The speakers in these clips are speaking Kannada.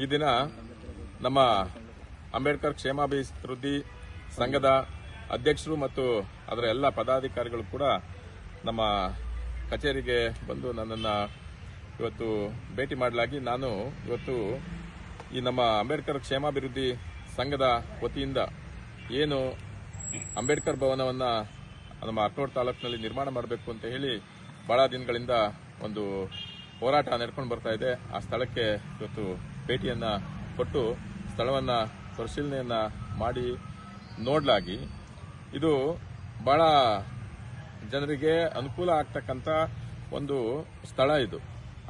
ಈ ದಿನ ನಮ್ಮ ಅಂಬೇಡ್ಕರ್ ಕ್ಷೇಮಾಭಿವೃದ್ಧಿ ಸಂಘದ ಅಧ್ಯಕ್ಷರು ಮತ್ತು ಅದರ ಎಲ್ಲ ಪದಾಧಿಕಾರಿಗಳು ಕೂಡ ನಮ್ಮ ಕಚೇರಿಗೆ ಬಂದು ನನ್ನನ್ನು ಇವತ್ತು ಭೇಟಿ ಮಾಡಲಾಗಿ ನಾನು ಇವತ್ತು ಈ ನಮ್ಮ ಅಂಬೇಡ್ಕರ್ ಕ್ಷೇಮಾಭಿವೃದ್ಧಿ ಸಂಘದ ವತಿಯಿಂದ ಏನು ಅಂಬೇಡ್ಕರ್ ಭವನವನ್ನು ನಮ್ಮ ಅಕ್ನೂರ್ ತಾಲೂಕಿನಲ್ಲಿ ನಿರ್ಮಾಣ ಮಾಡಬೇಕು ಅಂತ ಹೇಳಿ ಭಾಳ ದಿನಗಳಿಂದ ಒಂದು ಹೋರಾಟ ನಡ್ಕೊಂಡು ಬರ್ತಾ ಇದೆ. ಆ ಸ್ಥಳಕ್ಕೆ ಇವತ್ತು ಭೇಟಿಯನ್ನ ಕೊಟ್ಟು ಸ್ಥಳವನ್ನ ಪರಿಶೀಲನೆಯನ್ನ ಮಾಡಿ ನೋಡಲಾಗಿ. ಇದು ಬಹಳ ಜನರಿಗೆ ಅನುಕೂಲ ಆಗ್ತಕ್ಕಂಥ ಒಂದು ಸ್ಥಳ ಇದು.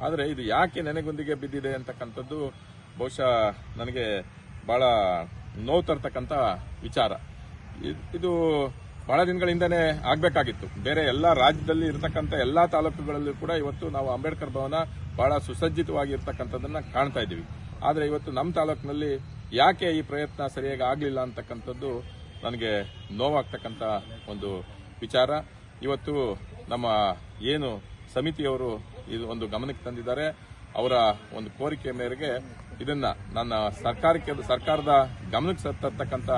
ಆದರೆ ಇದು ಯಾಕೆ ನೆನೆಗುಂದಿಗೆ ಬಿದ್ದಿದೆ ಅಂತಕ್ಕಂಥದ್ದು ಬಹುಶಃ ನನಗೆ ಬಹಳ ನೋವು ತರ್ತಕ್ಕಂಥ ವಿಚಾರ. ಇದ್- ಬಹಳ ದಿನಗಳಿಂದನೇ ಆಗಬೇಕಾಗಿತ್ತು. ಬೇರೆ ಎಲ್ಲ ರಾಜ್ಯದಲ್ಲಿ ಇರತಕ್ಕಂಥ ಎಲ್ಲ ತಾಲೂಕುಗಳಲ್ಲೂ ಕೂಡ ಇವತ್ತು ನಾವು ಅಂಬೇಡ್ಕರ್ ಭವನ ಬಹಳ ಸುಸಜ್ಜಿತವಾಗಿ ಇರತಕ್ಕಂಥದ್ದನ್ನ ಕಾಣ್ತಾ ಇದ್ದೀವಿ. ಆದರೆ ಇವತ್ತು ನಮ್ಮ ತಾಲೂಕಿನಲ್ಲಿ ಯಾಕೆ ಈ ಪ್ರಯತ್ನ ಸರಿಯಾಗಿ ಆಗಲಿಲ್ಲ ಅಂತಕ್ಕಂಥದ್ದು ನನಗೆ ನೋವಾಗ್ತಕ್ಕಂಥ ಒಂದು ವಿಚಾರ. ಇವತ್ತು ನಮ್ಮ ಏನು ಸಮಿತಿಯವರು ಇದು ಒಂದು ಗಮನಕ್ಕೆ ತಂದಿದ್ದಾರೆ. ಅವರ ಒಂದು ಕೋರಿಕೆ ಮೇರೆಗೆ ಇದನ್ನ ನನ್ನ ಸರ್ಕಾರಕ್ಕೆ ಸರ್ಕಾರದ ಗಮನಕ್ಕೆ ತರ್ತಕ್ಕಂಥ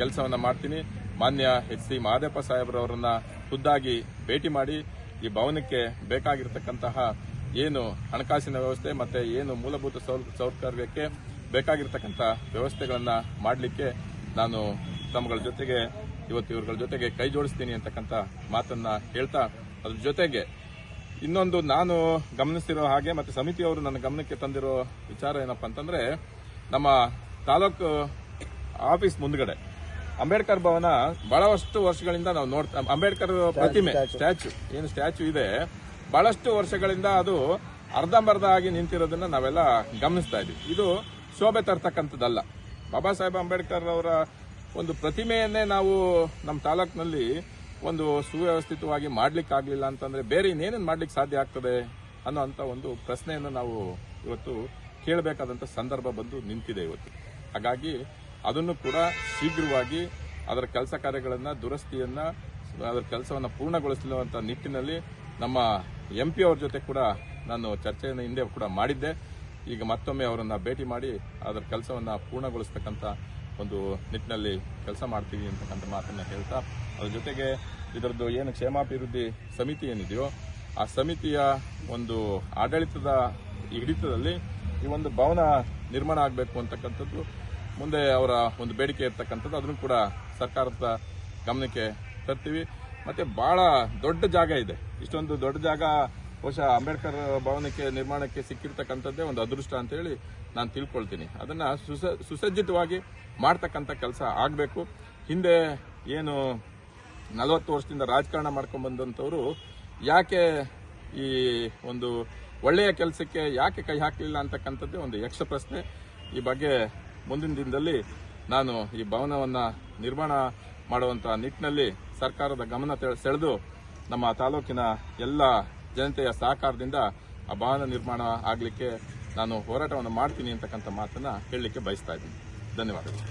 ಕೆಲಸವನ್ನು ಮಾಡ್ತೀನಿ. ಮಾನ್ಯ ಎಚ್ ಸಿ ಮಹಾದೇವ ಸಾಹೇಬ್ರವರನ್ನ ಖುದ್ದಾಗಿ ಭೇಟಿ ಮಾಡಿ ಈ ಭವನಕ್ಕೆ ಬೇಕಾಗಿರ್ತಕ್ಕಂತಹ ಏನು ಹಣಕಾಸಿನ ವ್ಯವಸ್ಥೆ ಮತ್ತೆ ಏನು ಮೂಲಭೂತ ಸೌಲ- ಸೌಕರ್ಯಕ್ಕೆ ಬೇಕಾಗಿರ್ತಕ್ಕಂಥ ವ್ಯವಸ್ಥೆಗಳನ್ನ ಮಾಡಲಿಕ್ಕೆ ನಾನು ತಮ್ಮಗಳ ಜೊತೆಗೆ ಇವತ್ತು ಇವ್ರಗಳ ಜೊತೆಗೆ ಕೈ ಜೋಡಿಸ್ತೀನಿ ಅಂತಕ್ಕಂಥ ಮಾತನ್ನ ಹೇಳ್ತಾ ಅದ್ರ ಜೊತೆಗೆ ಇನ್ನೊಂದು ನಾನು ಗಮನಿಸಿರೋ ಹಾಗೆ ಮತ್ತೆ ಸಮಿತಿಯವರು ನನ್ನ ಗಮನಕ್ಕೆ ತಂದಿರೋ ವಿಚಾರ ಏನಪ್ಪಾ ಅಂತಂದ್ರೆ ನಮ್ಮ ತಾಲೂಕು ಆಫೀಸ್ ಮುಂದ್ಗಡೆ ಅಂಬೇಡ್ಕರ್ ಭವನ ಬಹಳಷ್ಟು ವರ್ಷಗಳಿಂದ ನಾವು ನೋಡ್ತಾ ಅಂಬೇಡ್ಕರ್ ಪ್ರತಿಮೆ ಸ್ಟ್ಯಾಚು ಏನು ಸ್ಟ್ಯಾಚು ಇದೆ. ಬಹಳಷ್ಟು ವರ್ಷಗಳಿಂದ ಅದು ಅರ್ಧಂಬರ್ಧ ಆಗಿ ನಿಂತಿರೋದನ್ನ ನಾವೆಲ್ಲ ಗಮನಿಸ್ತಾ ಇದ್ದೀವಿ. ಇದು ಶೋಭೆ ತರ್ತಕ್ಕಂಥದ್ದಲ್ಲ. ಬಾಬಾ ಸಾಹೇಬ್ ಅಂಬೇಡ್ಕರ್ ಅವರ ಒಂದು ಪ್ರತಿಮೆಯನ್ನೇ ನಾವು ನಮ್ಮ ತಾಲೂಕಿನಲ್ಲಿ ಒಂದು ಸುವ್ಯವಸ್ಥಿತವಾಗಿ ಮಾಡ್ಲಿಕ್ಕೆ ಆಗಲಿಲ್ಲ ಅಂತಂದ್ರೆ ಬೇರೆ ಇನ್ನೇನೇನು ಮಾಡ್ಲಿಕ್ಕೆ ಸಾಧ್ಯ ಆಗ್ತದೆ ಅನ್ನೋ ಅಂತ ಒಂದು ಪ್ರಶ್ನೆಯನ್ನು ನಾವು ಇವತ್ತು ಕೇಳಬೇಕಾದಂತ ಸಂದರ್ಭ ಬಂದು ನಿಂತಿದೆ ಇವತ್ತು. ಹಾಗಾಗಿ ಅದನ್ನು ಕೂಡ ಶೀಘ್ರವಾಗಿ ಅದರ ಕೆಲಸ ಕಾರ್ಯಗಳನ್ನು ದುರಸ್ತಿಯನ್ನ, ಅದರ ಕೆಲಸವನ್ನ ಪೂರ್ಣಗೊಳಿಸುವಂತ ನಿಟ್ಟಿನಲ್ಲಿ ನಮ್ಮ ಎಂ ಪಿ ಅವ್ರ ಜೊತೆ ಕೂಡ ನಾನು ಚರ್ಚೆಯನ್ನು ಹಿಂದೆ ಕೂಡ ಮಾಡಿದ್ದೆ. ಈಗ ಮತ್ತೊಮ್ಮೆ ಅವರನ್ನು ಭೇಟಿ ಮಾಡಿ ಅದರ ಕೆಲಸವನ್ನು ಪೂರ್ಣಗೊಳಿಸ್ತಕ್ಕಂಥ ಒಂದು ನಿಟ್ಟಿನಲ್ಲಿ ಕೆಲಸ ಮಾಡ್ತೀವಿ ಅಂತಕ್ಕಂಥ ಮಾತನ್ನು ಹೇಳ್ತಾ, ಅದ್ರ ಜೊತೆಗೆ ಇದರದ್ದು ಏನು ಕ್ಷೇಮಾಭಿವೃದ್ಧಿ ಸಮಿತಿ ಏನಿದೆಯೋ, ಆ ಸಮಿತಿಯ ಒಂದು ಆಡಳಿತದ ಹಿಡಿತದಲ್ಲಿ ಈ ಒಂದು ಭವನ ನಿರ್ಮಾಣ ಆಗಬೇಕು ಅಂತಕ್ಕಂಥದ್ದು, ಮುಂದೆ ಅವರ ಒಂದು ಬೇಡಿಕೆ ಇರ್ತಕ್ಕಂಥದ್ದು, ಅದನ್ನು ಕೂಡ ಸರ್ಕಾರದ ಗಮನಕ್ಕೆ ತರ್ತೀವಿ. ಮತ್ತೆ ಬಹಳ ದೊಡ್ಡ ಜಾಗ ಇದೆ. ಇಷ್ಟೊಂದು ದೊಡ್ಡ ಜಾಗ ಬಹುಶಃ ಅಂಬೇಡ್ಕರ್ ಭವನಕ್ಕೆ ನಿರ್ಮಾಣಕ್ಕೆ ಸಿಕ್ಕಿರ್ತಕ್ಕಂಥದ್ದೇ ಒಂದು ಅದೃಷ್ಟ ಅಂತ ಹೇಳಿ ನಾನು ತಿಳ್ಕೊಳ್ತೀನಿ. ಅದನ್ನ ಸುಸ, ಸುಸಜ್ಜಿತವಾಗಿ ಮಾಡ್ತಕ್ಕಂಥ ಕೆಲಸ ಆಗಬೇಕು. ಹಿಂದೆ ಏನು ನಲವತ್ತು ವರ್ಷದಿಂದ ರಾಜಕಾರಣ ಮಾಡ್ಕೊಂಡ್ ಬಂದಂಥವ್ರು ಯಾಕೆ ಈ ಒಂದು ಒಳ್ಳೆಯ ಕೆಲಸಕ್ಕೆ ಯಾಕೆ ಕೈ ಹಾಕಲಿಲ್ಲ ಅಂತಕ್ಕಂಥದ್ದೇ ಒಂದು ಯಕ್ಷ ಪ್ರಶ್ನೆ. ಈ ಬಗ್ಗೆ ಮುಂದಿನ ದಿನದಲ್ಲಿ ನಾನು ಈ ಭವನವನ್ನು ನಿರ್ಮಾಣ ಮಾಡುವಂತ ನಿಟ್ಟಿನಲ್ಲಿ ಸರ್ಕಾರದ ಗಮನ ಸೆಳೆದು ನಮ್ಮ ತಾಲೂಕಿನ ಎಲ್ಲ ಜನತೆಯ ಸಹಕಾರದಿಂದ ಆ ಭವನ ನಿರ್ಮಾಣ ಆಗಲಿಕ್ಕೆ ನಾನು ಹೋರಾಟವನ್ನು ಮಾಡ್ತೀನಿ ಅಂತಕ್ಕಂಥ ಮಾತನ್ನು ಹೇಳಲಿಕ್ಕೆ ಬಯಸ್ತಾ ಇದ್ದೀನಿ. ಧನ್ಯವಾದಗಳು.